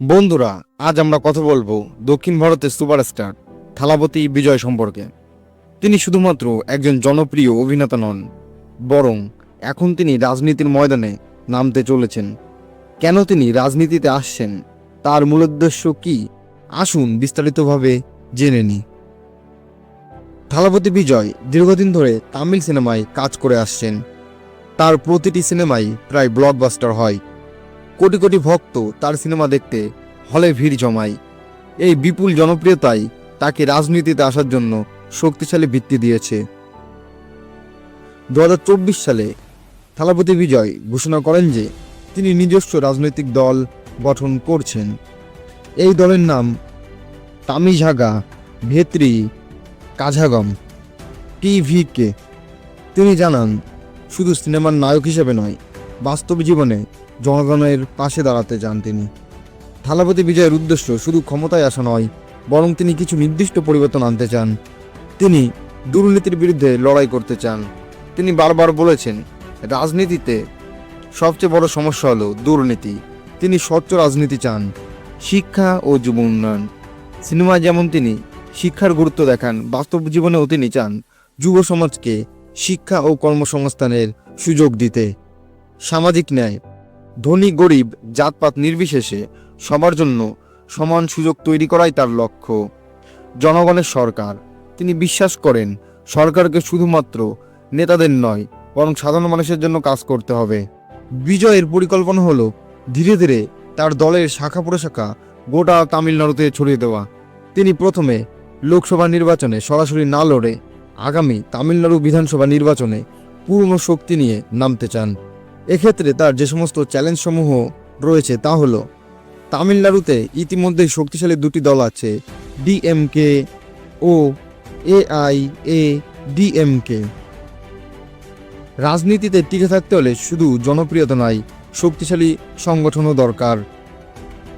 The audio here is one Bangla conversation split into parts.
বন্ধুরা, আজ আমরা কথা বলব দক্ষিণ ভারতের সুপারস্টার থালাপতি বিজয় সম্পর্কে। তিনি শুধুমাত্র একজন জনপ্রিয় অভিনেতা নন, বরং এখন তিনি রাজনীতির ময়দানে নামতে চলেছেন। কেন তিনি রাজনীতিতে আসছেন, তার মূল উদ্দেশ্য কি, আসুন বিস্তারিতভাবে জেনে নিই। থালাপতি বিজয় দীর্ঘদিন ধরে তামিল সিনেমায় কাজ করে আসছেন। তার প্রতিটি সিনেমাই প্রায় ব্লকবাস্টার হয়। কোটি কোটি ভক্ত তার সিনেমা দেখতে হলে ভিড় জমায়। এই বিপুল জনপ্রিয়তাই তাকে রাজনীতিতে আসার জন্য শক্তিশালী ভিত্তি দিয়েছে। দু হাজার চব্বিশ সালে থালাপতি বিজয় ঘোষণা করেন যে তিনি নিজস্ব রাজনৈতিক দল গঠন করছেন। এই দলের নাম তামিঝাগা, ভেত্রি, কাঝাগম, টিভিকে। তিনি জানান, শুধু সিনেমার নায়ক হিসেবে নয় বাস্তব জীবনে জনগণের পাশে দাঁড়াতে চান তিনি। থালাপতি বিজয়ের উদ্দেশ্য শুধু ক্ষমতায় আসা নয়, বরং তিনি কিছু নির্দিষ্ট পরিবর্তন আনতে চান। তিনি দুর্নীতির বিরুদ্ধে লড়াই করতে চান। তিনি বারবার বলেছেন, রাজনীতিতে সবচেয়ে বড় সমস্যা হলো দুর্নীতি। তিনি স্বচ্ছ রাজনীতি চান, শিক্ষা ও যুব উন্নয়ন। সিনেমায় যেমন তিনি শিক্ষার গুরুত্ব দেখান, বাস্তব জীবনেও তিনি চান যুব সমাজকে শিক্ষা ও কর্মসংস্থানের সুযোগ দিতে। সামাজিক ন্যায়, ধনী, গরিব, জাতপাত নির্বিশেষে সবার জন্য সমান সুযোগ তৈরি করাই তার লক্ষ্য। জনগণের সরকার, তিনি বিশ্বাস করেন, সরকারকে শুধুমাত্র নেতাদের নয়, বরং সাধারণ মানুষের জন্য কাজ করতে হবে। বিজয়ের পরিকল্পনা হলো ধীরে ধীরে তার দলের শাখা প্রশাখা গোটা তামিলনাড়ুতে ছড়িয়ে দেওয়া। তিনি প্রথমে লোকসভা নির্বাচনে সরাসরি না লড়ে আগামী তামিলনাড়ু বিধানসভা নির্বাচনে পূর্ণ শক্তি নিয়ে নামতে চান। এক্ষেত্রে তার যে সমস্ত চ্যালেঞ্জ সমূহ রয়েছে তা হলো, তামিলনাড়ুতে ইতিমধ্যেই শক্তিশালী দুটি দল আছে ডিএমকে ও এআই এ ডিএমকে রাজনীতিতে টিকে থাকতে হলে শুধু জনপ্রিয়তা নয় শক্তিশালী সংগঠনও দরকার।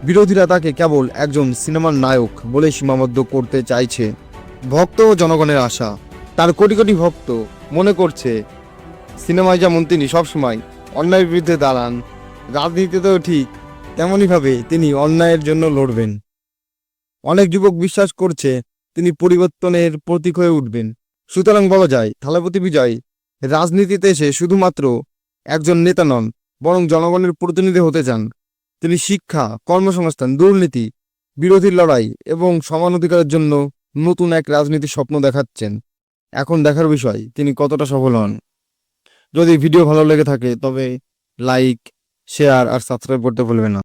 বিরোধীরা তাকে কেবল একজন সিনেমার নায়ক বলে সীমাবদ্ধ করতে চাইছে। ভক্ত ও জনগণের আশা। তার কোটি কোটি ভক্ত মনে করছে, সিনেমায় যেমন তিনি সবসময় অন্যায়ের বিরুদ্ধে দাঁড়ান। রাজনীতিতেও ঠিক, তেমনইভাবে তিনি অন্যায়ের জন্য লড়বেন। অনেক যুবক বিশ্বাস করছে তিনি পরিবর্তনের প্রতীক হয়ে উঠবেন। সুতরাং বলা যায়, থালাপতি বিজয় রাজনীতিতে এসে শুধুমাত্র একজন নেতা নন, বরং জনগণের প্রতিনিধি হতে চান। তিনি শিক্ষা, কর্মসংস্থান, দুর্নীতি বিরোধী লড়াই এবং সমান অধিকারের জন্য নতুন এক রাজনীতির স্বপ্ন দেখাচ্ছেন। এখন দেখার বিষয়, তিনি কতটা সফল হন। যদি ভিডিও ভালো লেগে থাকে তবে লাইক শেয়ার আর সাবস্ক্রাইব করতে ভুলবেন না।